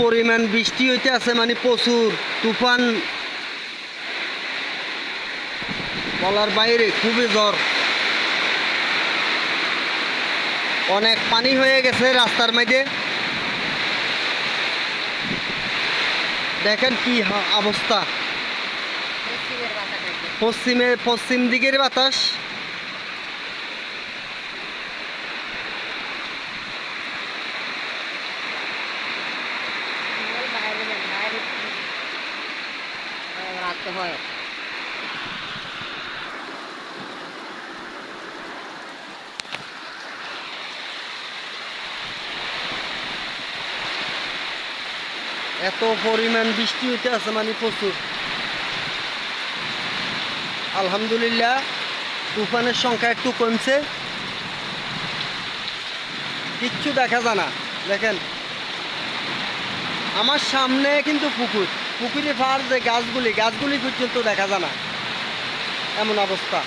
পরিমাণ বৃষ্টি হইতে আছে মানে প্রচুর তুফান। বলার বাইরে খুবই জ্বর। অনেক পানি হয়ে গেছে রাস্তার মধ্যে দেখেন কি অবস্থা। পশ্চিমের পশ্চিমে পশ্চিম দিকের বাতাস ওই বাইরে যান বাইরে রাখতে হয়। এত পরিমাণ বৃষ্টি হইতে আছে মানে প্রচুর। আলহামদুলিল্লাহ, তুফানের সংখ্যা একটু কমছে। কিচ্ছু দেখা যায় না, দেখেন। আমার সামনে কিন্তু পুকুর। পুকুরে ফার যে গাছগুলি গাছগুলি পর্যন্ত দেখা যায় না। এমন অবস্থা।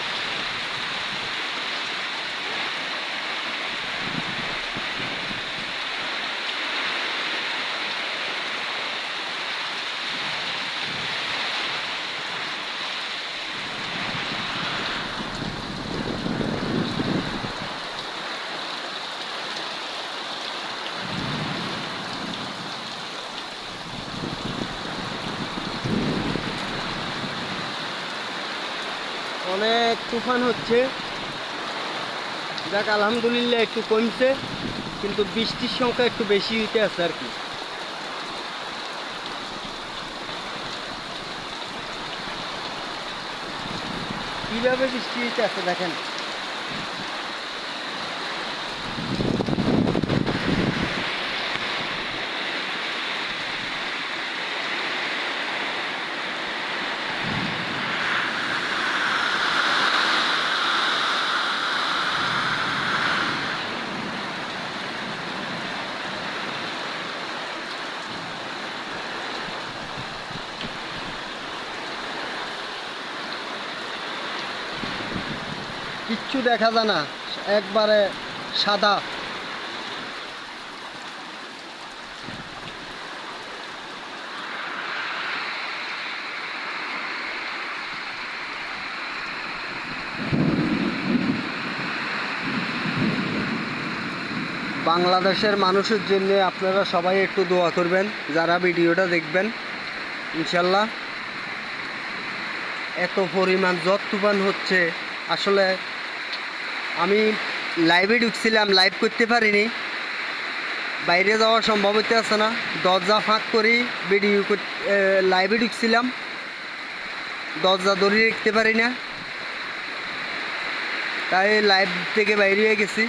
অনেক তুফান হচ্ছে। যাক, আলহামদুলিল্লাহ একটু কমছে, কিন্তু বৃষ্টির সংখ্যা একটু বেশি হইতে আছে আর কি। কীভাবে বৃষ্টি হইতে আছে দেখেন? কিচ্ছু দেখা যায় না। একবারে সাদা। বাংলাদেশের মানুষের জন্য আপনারা সবাই একটু দোয়া করবেন, যারা ভিডিওটা দেখবেন, ইনশাল্লাহ। এত পরিমাণ জট তুফান হচ্ছে, আসলে আমি লাইভে ঢুকছিলাম লাইভ করতে পারিনি। বাইরে যাওয়ার সম্ভব হতে আছে না। দরজা ফাঁক করে ভিডিও লাইভে ঢুকছিলাম। দরজা ধরে রাখতে পারি না। তাই লাইভ থেকে বাইরে হয়ে গেছি।